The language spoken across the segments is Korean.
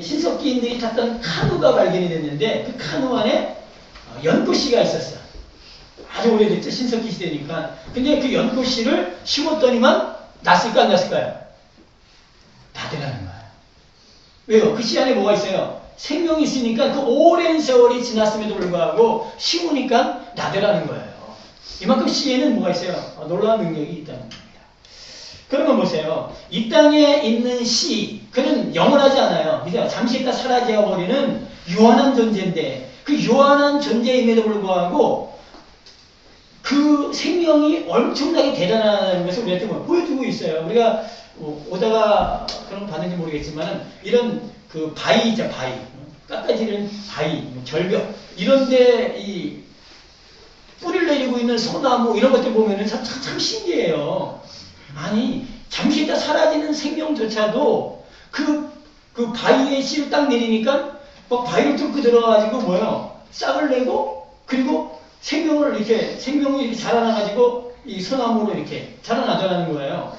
신석기인들이 탔던 카누가 발견이 됐는데 그 카누 안에 어, 연꽃씨가 있었어. 아주 오래됐죠. 신석기 시대니까. 근데 그 연꽃씨를 심었더니만 났을까 안 났을까요? 나더라는 거야. 왜요? 그 씨 안에 뭐가 있어요? 생명이 있으니까 그 오랜 세월이 지났음에도 불구하고 심으니까 나더라는 거예요. 이만큼 씨에는 뭐가 있어요? 어, 놀라운 능력이 있다는 겁니다. 그러면 보세요. 이 땅에 있는 씨, 그는 영원하지 않아요. 그죠? 잠시 있다 사라져 버리는 유한한 존재인데, 그 유한한 존재임에도 불구하고, 그 생명이 엄청나게 대단하다는 것을 우리한테 뭐 보여주고 있어요. 우리가 어, 오다가 그런 거 봤는지 모르겠지만, 이런 그 바위죠, 바위. 깎아지는 바위, 뭐 절벽. 이런데 이 뿌리를 내리고 있는 소나무 이런 것들 보면은 참, 참, 참 신기해요. 아니, 잠시 있다 사라지는 생명조차도 그, 그 바위에 씨를 딱 내리니까 막 바위를 뚫고 들어가가지고 뭐예요? 싹을 내고 그리고 생명을 이렇게, 생명이 이렇게 자라나가지고 이 소나무로 이렇게 자라나더라는 거예요.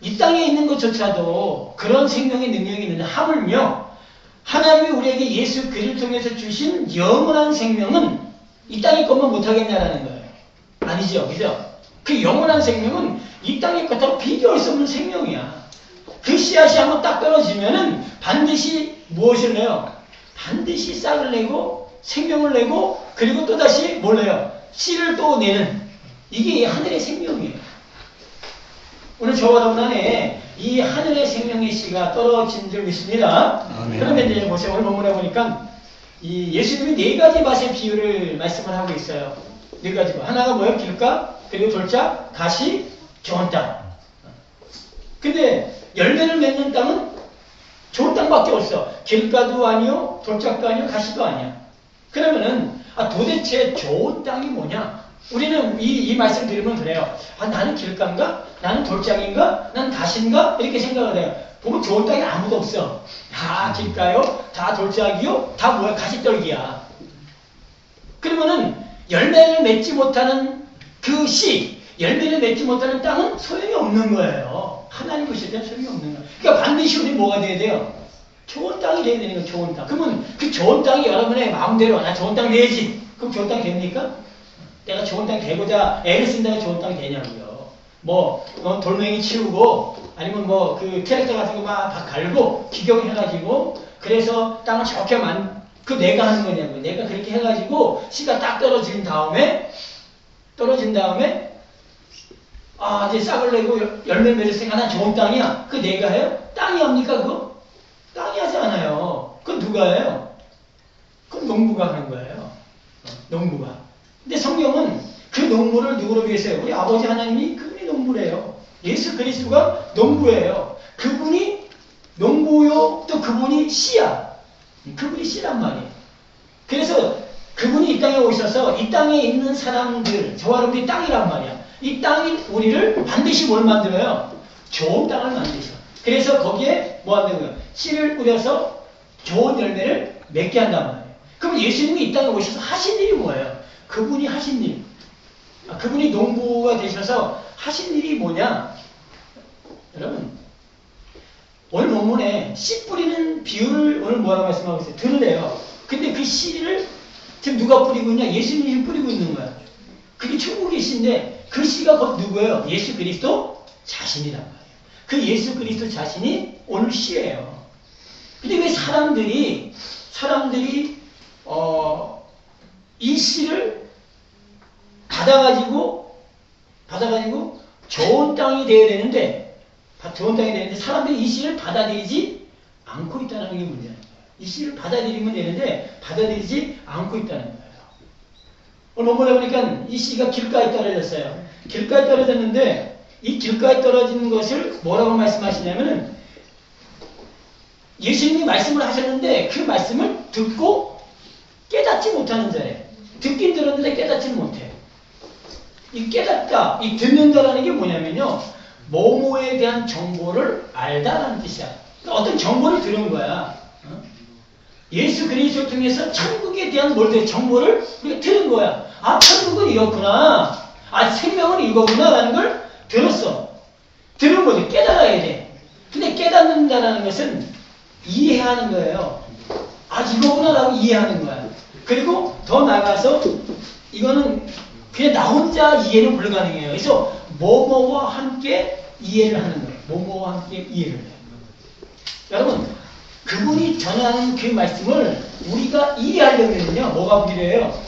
이 땅에 있는 것조차도 그런 생명의 능력이 있는데 하물며 하나님이 우리에게 예수 그리스도를 통해서 주신 영원한 생명은 이 땅의 것만 못하겠냐라는 거예요. 아니죠. 그죠? 그 영원한 생명은 이 땅의 것하고 비교할 수 없는 생명이야. 그 씨앗이 한번 딱 떨어지면은 반드시 무엇을 내요? 반드시 싹을 내고 생명을 내고 그리고 또다시 뭘 내요? 씨를 또 내는 이게 하늘의 생명이에요. 오늘 저와 여러분 이 하늘의 생명의 씨가 떨어진 줄 믿습니다. 아멘. 그러면 이제 보세요. 오늘 본문에 보니까 이 예수님이 네 가지 맛의 비유를 말씀을 하고 있어요. 네 가지 맛. 하나가 뭐예요? 길가, 그리고 돌짝, 가시, 좋은 땅. 근데 열매를 맺는 땅은 좋은 땅밖에 없어. 길가도 아니요, 돌짝도 아니요, 가시도 아니야. 그러면은 아, 도대체 좋은 땅이 뭐냐? 우리는 이, 이 말씀 들으면 그래요. 아, 나는 길가인가? 나는 돌짝인가? 난 가시인가? 이렇게 생각을 해요. 보면 좋은 땅이 아무도 없어. 다 길가요? 다 돌짝이요? 다 뭐야? 가시떨기야. 그러면은 열매를 맺지 못하는 그 씨, 열매를 맺지 못하는 땅은 소용이 없는 거예요. 하나님 보실 때는 소용이 없는 거예요. 그러니까 반드시 우리 뭐가 돼야 돼요? 좋은 땅이 돼야 되는 거예요. 좋은 땅. 그러면 그 좋은 땅이 여러분의 마음대로 나 좋은 땅 내야지. 그럼 좋은 땅 됩니까? 내가 좋은 땅 되고자 애를 쓴다고 좋은 땅이 되냐고요. 뭐 어, 돌멩이 치우고 아니면 뭐그 캐릭터 같은 거 막 다 갈고 기경해가지고 그래서 땅을 좋게 만, 그 내가 하는 거냐고요. 내가 그렇게 해가지고 씨가 딱 떨어진 다음에 떨어진 다음에 아 이제 싹을 내고 열- 열매 맺었으니까 난 좋은 땅이야. 그 내가 해요? 땅이 합니까 그거? 땅이 하지 않아요. 그건 누가 해요? 그건 농부가 하는 거예요. 어, 농부가. 근데 성경은 그 농부를 누구로 위해서요? 우리 아버지 하나님이 그분이 농부래요. 예수 그리스도가 농부예요. 그분이 농부요, 또 그분이 씨야. 그분이 씨란 말이에요. 그래서 그분이 이 땅에 오셔서 이 땅에 있는 사람들, 저와 여러분이 땅이란 말이야. 이 땅이 우리를 반드시 뭘 만들어요? 좋은 땅을 만드셔. 그래서 거기에 뭐 하는 거예요? 씨를 뿌려서 좋은 열매를 맺게 한단 말이에요. 그럼 예수님이 이 땅에 오셔서 하신 일이 뭐예요? 그분이 하신 일. 아, 그분이 농부가 되셔서 하신 일이 뭐냐? 여러분, 오늘 본문에 씨 뿌리는 비유를 오늘 뭐라고 말씀하고 있어요? 들으래요. 근데 그 씨를 지금 누가 뿌리고 있냐? 예수님이 뿌리고 있는 거야. 그게 천국의 씨인데 그 씨가 곧 누구예요? 예수 그리스도 자신이란 말이에요. 그 예수 그리스도 자신이 오늘 씨예요. 근데 왜 사람들이 사람들이 어, 이 씨를 받아가지고 받아가지고 좋은 땅이 되어야 되는데 바- 좋은 땅이 되는데 사람들이 이 씨를 받아들이지 않고 있다는 게 거예요. 이 씨를 받아들이면 되는데 받아들이지 않고 있다는 거예요. 오늘 본문에 보니까 이 씨가 길가에 떨어졌어요. 길가에 떨어졌는데 이 길가에 떨어지는 것을 뭐라고 말씀하시냐면은 예수님이 말씀을 하셨는데 그 말씀을 듣고 깨닫지 못하는 자예요. 듣긴 들었는데 깨닫지는 못해요. 이 깨닫다, 이 듣는다라는 게 뭐냐면요. 뭐뭐에 대한 정보를 알다라는 뜻이야. 그러니까 어떤 정보를 들은 거야. 어? 예수 그리스도 통해서 천국에 대한 뭘 대- 정보를 우리가 들은 거야. 아, 천국은 이렇구나. 아, 생명은 이거구나 라는 걸 들었어. 들은 거지. 깨달아야 돼. 근데 깨닫는다라는 것은 이해하는 거예요. 아, 이거구나 라고 이해하는 거야. 그리고 더 나가서 이거는 그냥 나 혼자 이해는 불가능해요. 그래서 뭐뭐와 함께 이해를 하는 거예요. 뭐뭐와 함께 이해를 해요. 여러분, 그분이 전하는 그 말씀을 우리가 이해하려면요, 뭐가 필요해요?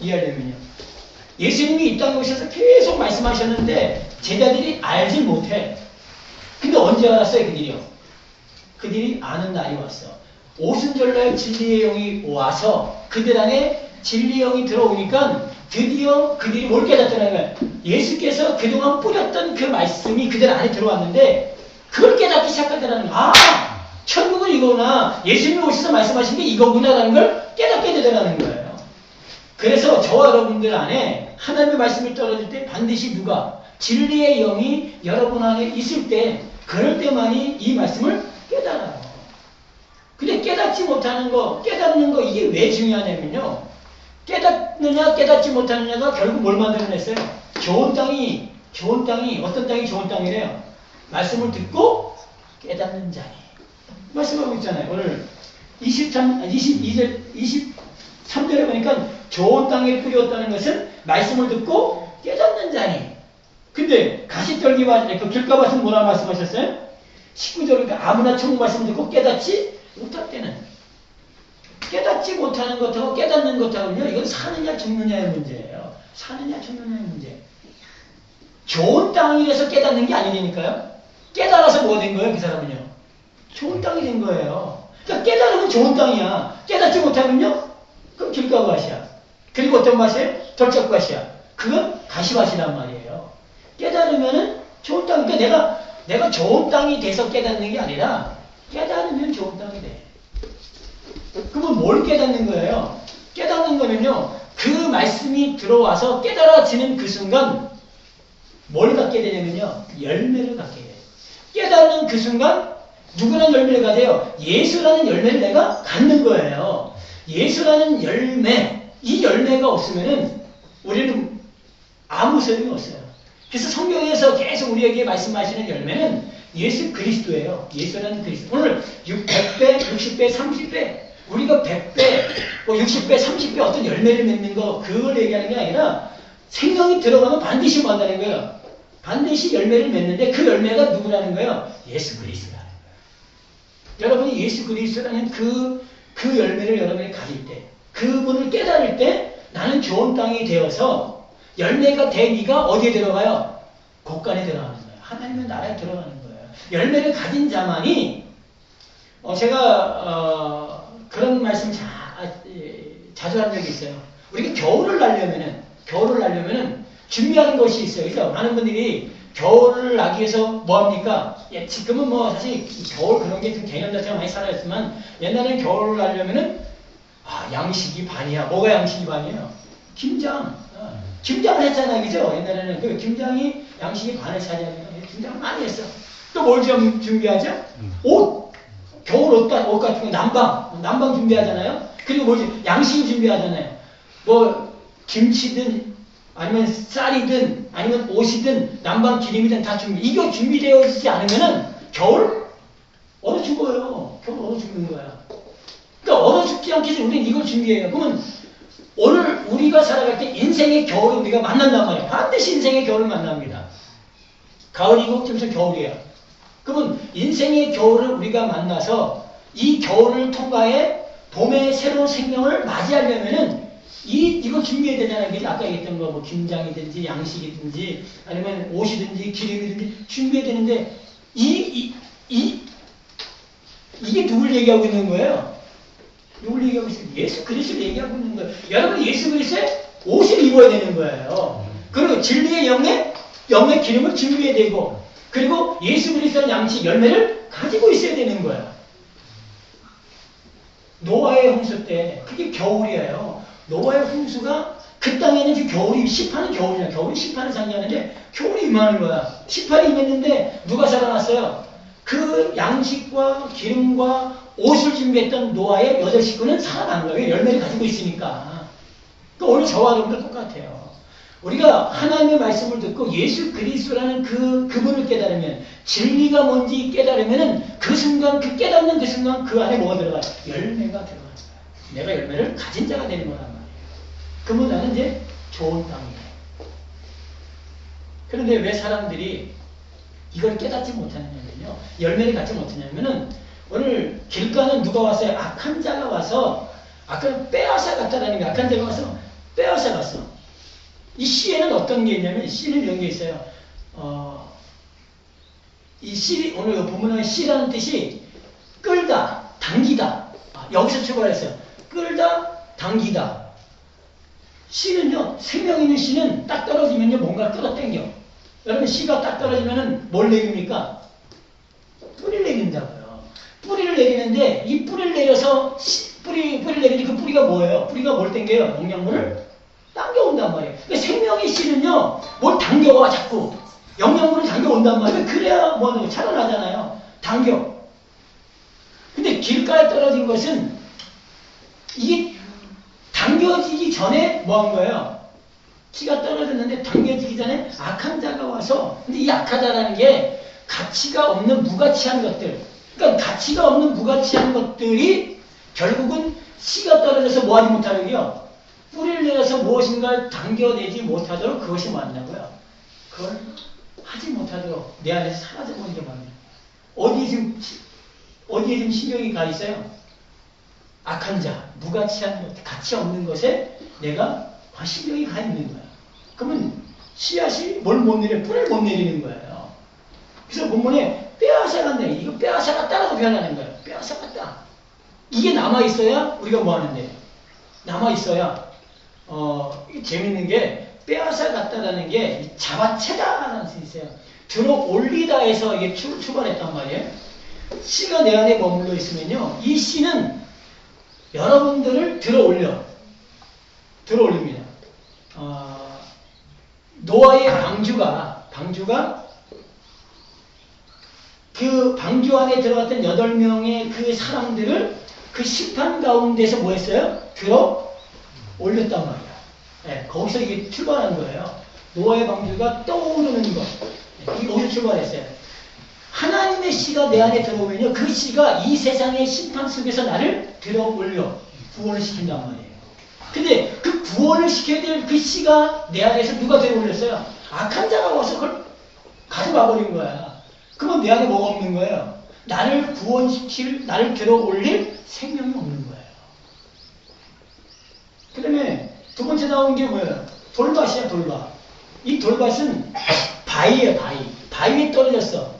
이해하려면요. 예수님이 이 땅에 오셔서 계속 말씀하셨는데 제자들이 알지 못해. 근데 언제 알았어요, 그들이요? 그들이 아는 날이 왔어. 오순절날 진리의 영이 와서 그들 안에 진리의 영이 들어오니까 드디어 그들이 뭘 깨닫더라는 거야. 예수께서 그동안 뿌렸던 그 말씀이 그들 안에 들어왔는데 그걸 깨닫기 시작하더라는 거야. 아! 천국은 이거구나. 예수님이 오셔서 말씀하신 게 이거구나라는 걸 깨닫게 되더라는 거예요. 그래서 저와 여러분들 안에 하나님의 말씀이 떨어질 때 반드시 누가 진리의 영이 여러분 안에 있을 때 그럴 때만이 이 말씀을 깨달아요. 근데 깨닫지 못하는 거, 깨닫는 거 이게 왜 중요하냐면요. 깨닫느냐 깨닫지 못하느냐가 결국 뭘 만들어냈어요? 좋은 땅이 좋은 땅이 어떤 땅이 좋은 땅이래요? 말씀을 듣고 깨닫는 자니. 말씀하고 있잖아요. 오늘 23, 22절, 23절에 보니까 좋은 땅에 뿌렸다는 것은 말씀을 듣고 깨닫는 자니. 근데 가시떨기와 그 길가밭은 뭐라 말씀하셨어요? 19절에 아무나 천국 말씀 듣고 깨닫지 못할 때는 깨닫지 못하는 것하고 깨닫는 것하고는요 이건 사느냐 죽느냐의 문제예요. 사느냐 죽느냐의 문제. 좋은 땅이라서 깨닫는 게 아니니까요. 깨달아서 뭐가 된 거예요 그 사람은요? 좋은 땅이 된 거예요. 그러니까 깨달으면 좋은 땅이야. 깨닫지 못하면요? 그럼 길가밭이야. 그리고 어떤 맛이에요? 덜쩍밭이야. 그건 가시밭이란 말이에요. 깨달으면은 좋은 땅. 그러니까 내가 내가 좋은 땅이 돼서 깨닫는 게 아니라 깨달으면 좋은 땅이 돼. 그러면 뭘 깨닫는 거예요? 깨닫는 거는요. 그 말씀이 들어와서 깨달아지는 그 순간 뭘 갖게 되냐면요. 열매를 갖게 돼요. 깨닫는 그 순간 누구라는 열매를 가져요? 예수라는 열매를 내가 갖는 거예요. 예수라는 열매, 이 열매가 없으면은 우리는 아무 소용이 없어요. 그래서 성경에서 계속 우리에게 말씀하시는 열매는 예수 그리스도예요. 예수라는 그리스도. 오늘 100배, 60배, 30배, 우리가 100배, 뭐 60배, 30배 어떤 열매를 맺는 거, 그걸 얘기하는 게 아니라 생명이 들어가면 반드시 뭐 한다는 거예요. 반드시 열매를 맺는데 그 열매가 누구라는 거예요? 예수 거예요. 여러분이 예수 그리스도라는 그, 그 열매를 여러분이 가질 때, 그분을 깨달을 때 나는 좋은 땅이 되어서 열매가 되니가 어디에 들어가요? 곳간에 들어가는 거예요. 하나님의 나라에 들어가는 거예요. 열매를 가진 자만이 어, 제가 어, 그런 말씀 자, 아, 자주 한 적이 있어요. 우리가 겨울을 날려면은 겨울을 날려면은 준비하는 것이 있어요. 그래서 많은 분들이 겨울을 나기 위해서 뭐 합니까? 예, 지금은 뭐 사실 겨울 그런 게 좀 개념 자체가 많이 사라졌지만 옛날에는 겨울을 날려면은 아 양식이 반이야. 뭐가 양식이 반이에요? 김장. 어, 김장을 했잖아요. 그죠? 옛날에는 그 김장이 양식이 반을 차지하니까 김장을 많이 했어. 또뭘좀 준비하죠? 옷. 겨울 옷, 옷 같은 거 난방. 난방 준비하잖아요. 그리고 뭐지? 양식 준비하잖아요. 뭐 김치든 아니면 쌀이든 아니면 옷이든 난방 기름이든 다 준비. 이거 준비되어 있지 않으면은 겨울 얼어 죽어요. 겨울 얼어 죽는 거야. 그러니까 얼어 죽지 않기 위해서 우리는 이걸 준비해요. 그러면 오늘 우리가 살아갈 때 인생의 겨울을 우리가 만난단 말이에요. 반드시 인생의 겨울을 만납니다. 가을이고 지금 겨울이에요. 그러면 인생의 겨울을 우리가 만나서 이 겨울을 통과해 봄의 새로운 생명을 맞이하려면은 이, 이거 준비해야 되잖아요. 아까 얘기했던 거, 뭐, 김장이든지, 양식이든지, 아니면 옷이든지, 기름이든지, 준비해야 되는데, 이, 이, 이, 이게 누굴 얘기하고 있는 거예요? 누굴 얘기하고 있어요? 예수 그리스도를 얘기하고 있는 거예요. 여러분, 예수 그리스도의 옷을 입어야 되는 거예요. 그리고 진리의 영의, 영의 기름을 준비해야 되고, 그리고 예수 그리스도의 양식, 열매를 가지고 있어야 되는 거예요. 노아의 홍수 때, 그게 겨울이에요. 노아의 홍수가 그 땅에는 지금 겨울이 10파는 겨울이야. 겨울이 10파는 상기하는데 겨울이 임하는 거야. 18이 임했는데 누가 살아났어요? 그 양식과 기름과 옷을 준비했던 노아의 여덟 식구는 살아난 거예요. 열매를 가지고 있으니까. 또 오늘 저와 여러분도 똑같아요. 우리가 하나님의 말씀을 듣고 예수 그리스도라는 그 그분을 깨달으면 진리가 뭔지 깨달으면은 그 순간 그 깨닫는 그 순간 그 안에 뭐가 들어가? 열매가 들어가는 거야. 내가 열매를 가진 자가 되는 거란 말이에요. 나는 이제 좋은 땅이에요. 그런데 왜 사람들이 이걸 깨닫지 못하느냐면요. 열매를 갖지 못하냐면은 오늘 길가는 누가 왔어요? 악한 자가 와서 아까 빼앗아 갔다라는 게 악한 자가 와서 빼앗아 갔어. 이 시에는 어떤 게 있냐면 이 시는 이런 게 있어요. 어, 이 시, 오늘 본문의 시라는 뜻이 끌다, 당기다. 아, 여기서 출발했어요. 끌다, 당기다. 시는요, 생명 있는 시는 딱 떨어지면요, 뭔가 끌어당겨. 여러분, 시가 딱 떨어지면은 뭘 내립니까? 뿌리를 내린다고요. 뿌리를 내리는데, 이 뿌리를 내려서, 시, 뿌리, 뿌리를 내리니 그 뿌리가 뭐예요? 뿌리가 뭘 당겨요? 농약물을 당겨온단 말이에요. 그러니까 생명의 씨는요, 뭘 당겨와, 자꾸. 영양분을 당겨온단 말이에요. 그래야 뭐, 살아나잖아요. 당겨. 근데 길가에 떨어진 것은, 이게 당겨지기 전에 뭐 한 거예요? 키가 떨어졌는데 당겨지기 전에 악한 자가 와서, 근데 이 악한 자라는 게 가치가 없는 무가치한 것들. 그러니까 가치가 없는 무가치한 것들이 결국은 씨가 떨어져서 뭐 하지 못하는 게요? 뿌리를 내려서 무엇인가를 당겨내지 못하도록 그것이 맞나고요. 그걸 하지 못하도록 내 안에서 사라져버린 게 맞나요. 어디에 지금, 어디에 지금 신경이 가 있어요? 악한 자, 무가치한 것, 가치 없는 것에 내가 신경이 가 있는 거야. 그러면 씨앗이 뭘 못 내려? 뿌리를 못 내리는 거예요. 그래서 본문에 빼앗아 갔네. 이거 빼앗아 갔다라고 표현하는 거예요. 빼앗아 갔다. 이게 남아있어야 우리가 뭐 하는데? 남아있어야 어, 재밌는 게 빼앗아 갔다라는 게 잡아채다라는 뜻이 있어요. 들어 올리다 해서 이게 출, 출발했단 말이에요. 씨가 내 안에 머물러 있으면요. 이 씨는 여러분들을 들어 올려. 들어 올립니다. 어, 노아의 방주가, 방주가 그 방주 안에 들어갔던 여덟 명의 그 사람들을 그 심판 가운데서 뭐 했어요? 들어 올렸단 말이야. 네, 거기서 이게 출발한 거예요. 노아의 방주가 떠오르는 것. 네, 거기서 출발했어요. 하나님의 씨가 내 안에 들어오면요. 그 씨가 이 세상의 심판 속에서 나를 들어 올려. 구원을 시킨단 말이에요. 근데 그 구원을 시켜야 될 그 씨가 내 안에서 누가 들어 올렸어요? 악한 자가 와서 그걸 가져가 버린 거야. 그러면 내 안에 뭐가 없는 거예요? 나를 구원시킬, 나를 들어 올릴 생명이 없는 거예요. 그 다음에 두 번째 나온 게 뭐예요? 돌밭이야, 돌밭. 이 돌밭은 바위에 바위. 바위에 떨어졌어.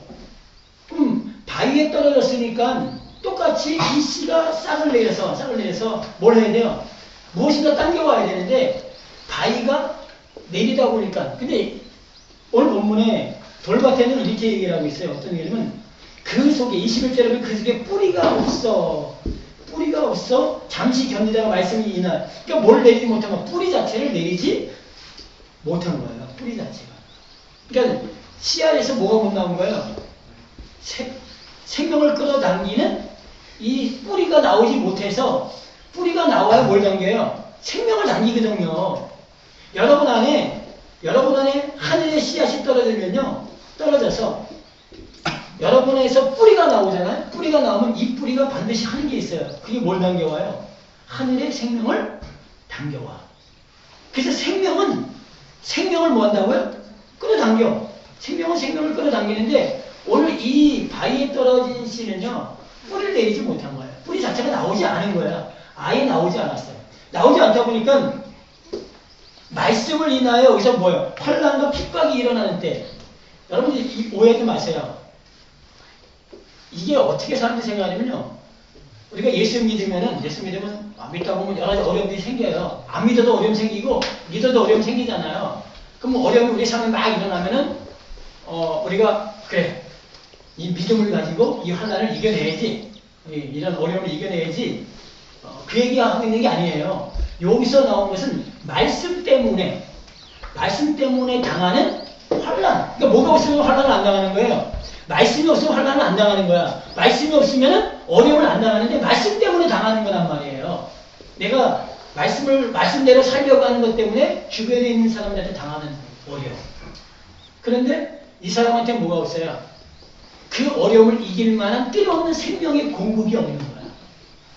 바위에 떨어졌으니까 똑같이 이 씨가 싹을 내려서, 싹을 내려서 뭘 해야 돼요? 무엇인가 당겨와야 되는데 바위가 내리다 보니까. 근데 오늘 본문에 돌밭에는 이렇게 얘기를 하고 있어요. 어떤 얘기냐면 그 속에 21절에 보면 그 속에 뿌리가 없어. 뿌리가 없어. 잠시 견디다가 말씀이 이날. 그러니까 뭘 내리지 못한 거 뿌리 자체를 내리지 못한 거예요. 뿌리 자체가. 그러니까 씨알에서 뭐가 못 나온 거예요? 생, 생명을 끌어당기는 이 뿌리가 나오지 못해서 뿌리가 나와야 뭘 당겨요? 생명을 당기거든요. 여러분 안에 여러분 안에 하늘의 씨앗이 떨어지면요. 떨어져서 여러분에서 뿌리가 나오잖아요. 뿌리가 나오면 이 뿌리가 반드시 하는 게 있어요. 그게 뭘 당겨와요? 하늘의 생명을 당겨와. 그래서 생명은 생명을 뭐 한다고요? 끌어당겨. 생명은 생명을 끌어당기는데 오늘 이 바위에 떨어진 씨는요. 뿌리를 내리지 못한 거예요. 뿌리 자체가 나오지 않은 거야. 아예 나오지 않았어요. 나오지 않다 보니까 말씀을 인하여 여기서 뭐예요? 환란과 핍박이 일어나는 때 여러분들 오해하지 마세요. 이게 어떻게 사람들이 생각하냐면요. 우리가 예수 믿으면은, 예수 믿으면, 아, 믿다 보면 여러 가지 어려움이 생겨요. 안 믿어도 어려움 생기고, 믿어도 어려움 생기잖아요. 그럼 어려움이 우리 삶에 막 일어나면은, 어, 우리가, 그래. 이 믿음을 가지고 이 환란을 이겨내야지. 이런 어려움을 이겨내야지. 어, 그 얘기하고 있는 게 아니에요. 여기서 나온 것은 말씀 때문에, 말씀 때문에 당하는 환란. 그러니까 뭐가 없으면 환란을 안 당하는 거예요. 말씀이 없으면 환란을 안 당하는 거야. 말씀이 없으면 어려움을 안 당하는데 말씀 때문에 당하는 거란 말이에요. 내가 말씀을 말씀대로 살려고 하는 것 때문에 주변에 있는 사람들한테 당하는 어려움. 그런데 이 사람한테 뭐가 없어요? 그 어려움을 이길 만한 필요없는 생명의 공급이 없는 거야.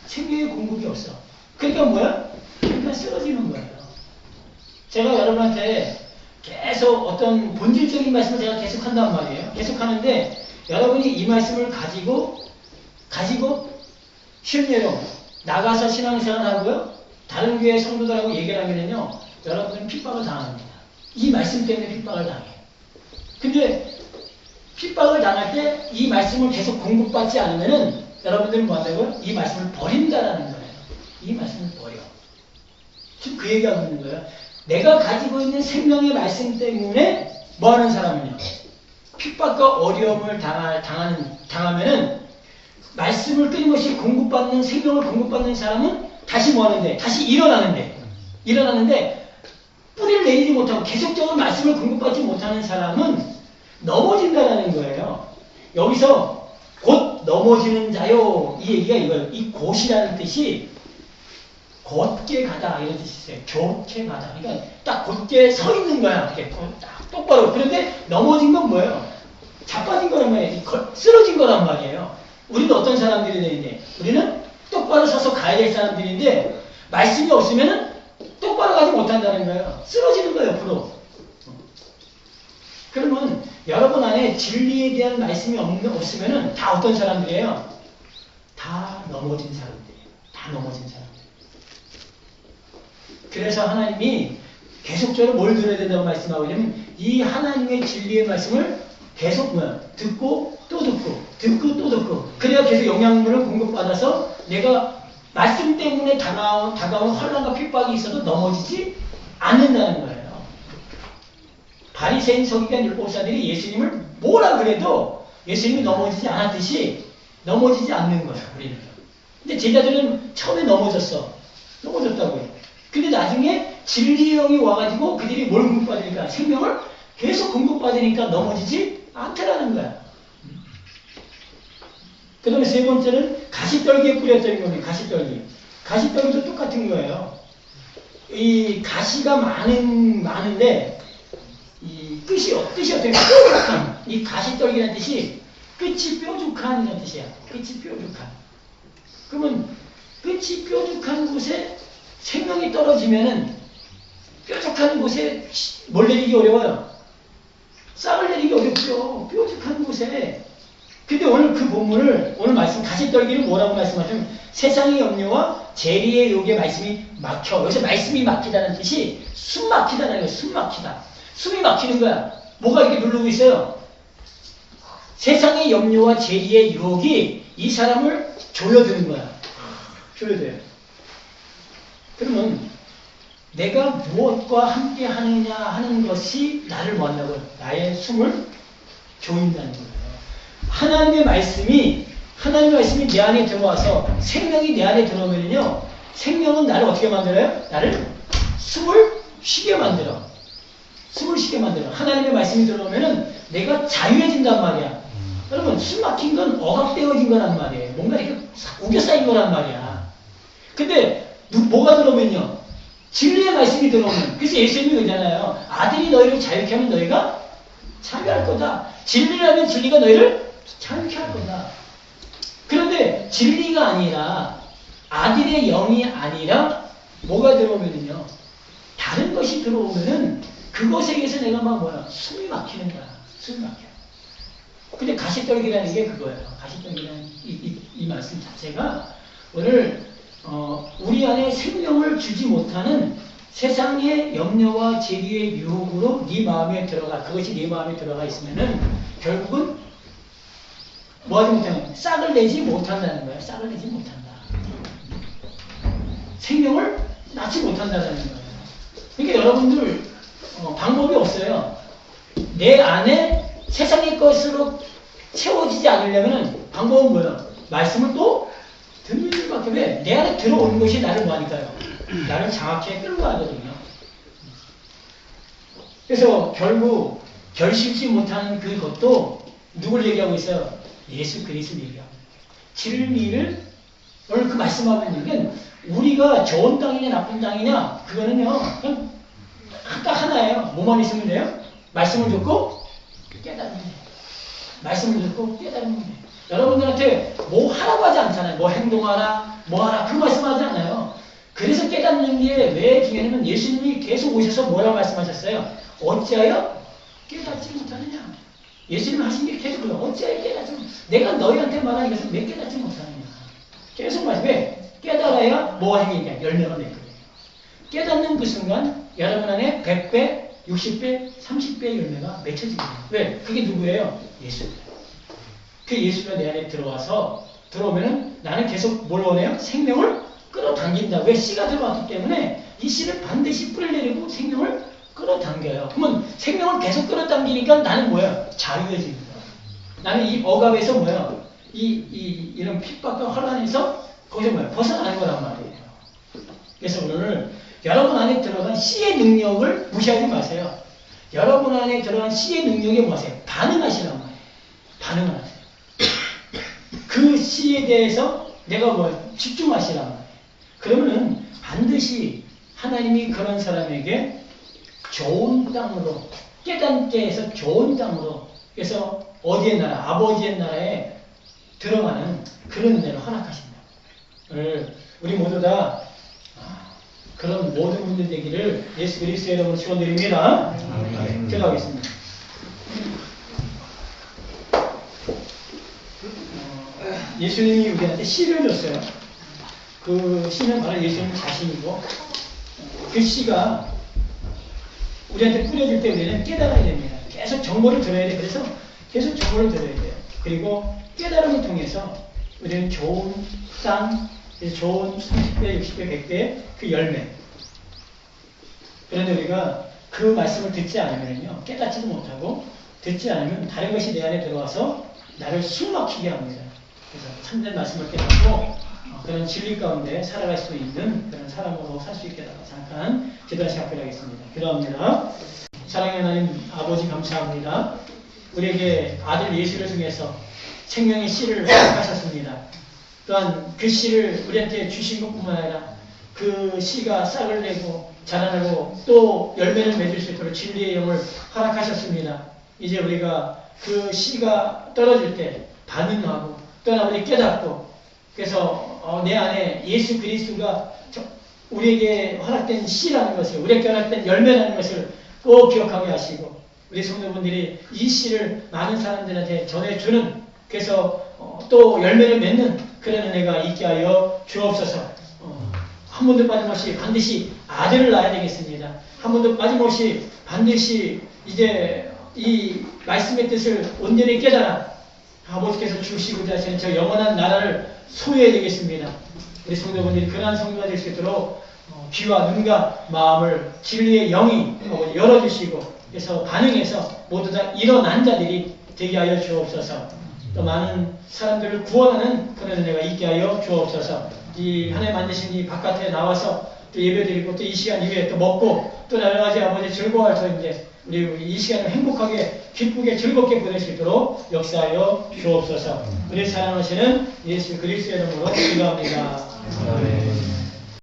생명의 공급이 없어. 그러니까 뭐야? 그러니까 쓰러지는 거예요. 제가 여러분한테 계속 어떤 본질적인 말씀을 제가 계속 한단 말이에요. 계속 하는데 여러분이 이 말씀을 가지고 가지고 실례로 나가서 신앙생활 하고요. 다른 교회 성도들하고 얘기를 하면요. 여러분은 핍박을 당합니다. 이 말씀 때문에 핍박을 당해. 근데 핍박을 당할 때 이 말씀을 계속 공급받지 않으면은 여러분들은 뭐 한다고요? 이 말씀을 버린다라는 거예요. 이 말씀을 버려. 지금 그 얘기하고 있는 거예요. 내가 가지고 있는 생명의 말씀 때문에 뭐 하는 사람은요? 핍박과 어려움을 당할, 당하는, 당하면은 말씀을 끊임없이 공급받는, 생명을 공급받는 사람은 다시 뭐 하는데? 다시 일어나는데. 일어나는데 뿌리를 내리지 못하고 계속적으로 말씀을 공급받지 못하는 사람은 넘어진다라는 거예요. 여기서 곧 넘어지는 자요. 이 얘기가 이거예요. 이 곧이라는 뜻이 곧게 가다 이런 뜻이 있어요. 좋게 가다. 그러니까 딱 곧게 서 있는 거야. 이렇게 딱 똑바로. 그런데 넘어진 건 뭐예요? 자빠진 거란 말이에요. 거- 쓰러진 거란 말이에요. 우리는 어떤 사람들이 되는데 우리는 똑바로 서서 가야 될 사람들인데 말씀이 없으면은 똑바로 가지 못한다는 거예요. 쓰러지는 거예요, 옆으로. 그러면 여러분 안에 진리에 대한 말씀이 없는, 없으면은 다 어떤 사람들이에요? 다 넘어진 사람들이에요. 다 넘어진 사람들. 그래서 하나님이 계속적으로 뭘 들어야 된다고 말씀하고 있냐면 이 하나님의 진리의 말씀을 계속 뭐야? 듣고 또 듣고 듣고 또 듣고 그래야 계속 영양분을 공급받아서 내가 말씀 때문에 다가온, 다가온 혼란과 핍박이 있어도 넘어지지 않는다는 거예요. 바리새인 서기관 율법사들이 예수님을 뭐라 그래도 예수님이 넘어지지 않았듯이 넘어지지 않는 거예요. 우리는. 근데 제자들은 처음에 넘어졌어. 넘어졌다고요. 근데 나중에 진리의 영이 와가지고 그들이 뭘 공급받으니까 생명을 계속 공급받으니까 넘어지지 않더라는 거야. 그 다음에 세 번째는 가시떨기에 뿌렸더니 겁니다. 가시떨기. 가시떨기도 똑같은 거예요. 이 가시가 많은, 많은데, 이 끝이, 어- 뜻이 어떻게 뾰족한, 이 가시떨기라는 뜻이 끝이 뾰족한 이런 뜻이야. 끝이 뾰족한. 그러면 끝이 뾰족한 곳에 생명이 떨어지면은 뾰족한 곳에 뭘 내리기 어려워요. 싹을 내리기 어렵죠. 뾰족한 곳에. 근데 오늘 그 본문을 오늘 말씀 가시떨기를 뭐라고 말씀하시면 세상의 염려와 재리의 욕의 말씀이 막혀. 여기서 말씀이 막히다는 뜻이 숨 막히다는 거예요. 숨 막히다. 숨이 막히는 거야. 뭐가 이렇게 누르고 있어요? 세상의 염려와 재리의 유혹이 이 사람을 조여드는 거야. 조여돼요. 그러면 내가 무엇과 함께 하느냐 하는 것이 나를 뭐한다고요? 나의 숨을 조인다는 거예요. 하나님의 말씀이 하나님의 말씀이 내 안에 들어와서 생명이 내 안에 들어오면요 생명은 나를 어떻게 만들어요? 나를 숨을 쉬게 만들어. 숨을 쉬게 만들어. 하나님의 말씀이 들어오면은 내가 자유해진단 말이야. 여러분 숨 막힌 건 억압되어진 거란 말이에요. 뭔가 이렇게 우겨 쌓인 거란 말이야. 근데 누- 뭐가 들어오면요? 진리의 말씀이 들어오면 그래서 예수님이 그러잖아요. 아들이 너희를 자유케 하면 너희가 자유할 거다. 진리라면 진리가 너희를 자유케 할 거다. 그런데 진리가 아니라 아들의 영이 아니라 뭐가 들어오면은요. 다른 것이 들어오면은 그것에 의해서 내가 막 뭐야 숨이 막히는 거야. 숨이 막혀. 근데 가시떨기라는 게 그거예요. 가시떨기라는 이, 이, 이 말씀 자체가 오늘 어, 우리 안에 생명을 주지 못하는 세상의 염려와 재리의 유혹으로 네 마음에 들어가 그것이 네 마음에 들어가 있으면은 결국은 뭐 하지 못하는 싹을 내지 못한다는 거예요. 싹을 내지 못한다. 생명을 낳지 못한다는 거예요. 그러니까 여러분들 어, 방법이 없어요. 내 안에 세상의 것으로 채워지지 않으려면 방법은 뭐예요? 말씀을 또 듣는 일밖에 왜? 내 안에 들어오는 것이 나를 뭐하니까요? 나를 장악해 끌고 가거든요. 그래서 결국 결실지 못하는 그것도 누굴 얘기하고 있어요? 예수 그리스도 얘기하고. 진리를 오늘 그 말씀하고 있는 게 우리가 좋은 땅이냐 나쁜 땅이냐 그거는요 그냥 딱 하나예요. 뭐만 있으면 돼요? 말씀을 듣고 깨닫는 게 말씀을 듣고 깨닫는 게 여러분들한테 뭐 하라고 하지 않잖아요. 뭐 행동하라, 뭐 하라 그 말씀하지 않아요. 그래서 깨닫는 게 왜 중요하냐면 예수님이 계속 오셔서 뭐라고 말씀하셨어요? 어찌하여 깨닫지 못하느냐? 예수님 하신 게 계속 그래요. 어찌하여 깨닫지 못 내가 너희한테 말하는 것을 왜 깨닫지 못하느냐? 계속 말씀 왜? 깨달아야 뭐가 생기냐? 열매가 맺거든요. 깨닫는 그 순간 여러분 안에 100배, 60배, 30배의 열매가 맺혀지거든요. 왜? 그게 누구예요? 예수입니다. 그 예수가 내 안에 들어와서 들어오면은 나는 계속 뭘 원해요? 생명을 끌어당긴다. 왜 씨가 들어왔기 때문에 이 씨를 반드시 뿌리내리고 생명을 끌어당겨요. 그러면 생명을 계속 끌어당기니까 나는 뭐예요? 자유해집니다. 나는 이 억압에서 뭐예요? 이, 이, 이런 핍박과 환란에서 거기서 뭐예요? 벗어나는 거란 말이에요. 그래서 오늘 여러분 안에 들어간 씨의 능력을 무시하지 마세요. 여러분 안에 들어간 씨의 능력에 뭐하세요? 반응하시란 말이에요. 반응을 하세요. 그 씨에 대해서 내가 뭐 집중하시란 말이에요. 그러면은 반드시 하나님이 그런 사람에게 좋은 땅으로 깨닫게 해서 좋은 땅으로 그래서 어디의 나라 아버지의 나라에 들어가는 그런 은혜를 허락하신다. 우리 모두 다 아, 그런 모든 분들 되기를 예수 그리스도의 이름으로 축원드립니다. 들어가겠습니다. 어, 예수님이 우리한테 씨를 줬어요. 그 씨는 바로 예수님 자신이고 어, 그 씨가 우리한테 뿌려질 때 우리는 깨달아야 됩니다. 계속 정보를 들어야 돼. 그래서 계속 정보를 들어야 돼요. 그리고 깨달음을 통해서 우리는 좋은 땅, 그래서 좋은 30배, 60배, 100배의 그 열매. 그런데 우리가 그 말씀을 듣지 않으면요. 깨닫지도 못하고 듣지 않으면 다른 것이 내 안에 들어와서 나를 숨막히게 합니다. 그래서 참된 말씀을 깨닫고 어, 그런 진리 가운데 살아갈 수 있는 그런 사람으로 살 수 있게 잠깐 기도할 시간 하겠습니다. 기도합니다. 사랑의 하나님 아버지 감사합니다. 우리에게 아들 예수를 통해서 생명의 씨를 허락하셨습니다. 또한 그 씨를 우리한테 주신 것뿐만 아니라 그 씨가 싹을 내고 자라나고 또 열매를 맺을 수 있도록 진리의 영을 허락하셨습니다. 이제 우리가 그 씨가 떨어질 때 반응하고 또한 우리 깨닫고 그래서 어, 내 안에 예수 그리스도가 저- 우리에게 허락된 씨라는 것을 우리에게 허락된 열매라는 것을 꼭 기억하게 하시고 우리 성도분들이 이 씨를 많은 사람들한테 전해주는 그래서 어, 또 열매를 맺는 그런 은혜가 있게 하여 주옵소서 어, 한 번도 빠짐없이 반드시 아들을 낳아야 되겠습니다. 한 번도 빠짐없이 반드시 이제 이 말씀의 뜻을 온전히 깨달아 아버지께서 주시고자 하시는 저 영원한 나라를 소유해야 되겠습니다. 우리 성도분들이 그러한 성도가 될 수 있도록 어, 귀와 눈과 마음을 진리의 영이 열어주시고 그래서 반응해서 모두 다 일어난 자들이 되게 하여 주옵소서 또 많은 사람들을 구원하는 그런 은혜가 있게 하여 주옵소서 이 하나님 만드신 이 바깥에 나와서 또 예배드리고 또 이 시간 이후에 또 먹고 또 여러 가지 아버지 즐거워할 터인데 우리 이 시간을 행복하게 기쁘게 즐겁게 보낼 수 있도록 역사하여 주옵소서 우리 사랑하시는 예수 그리스도의 이름으로 기도합니다. 아멘.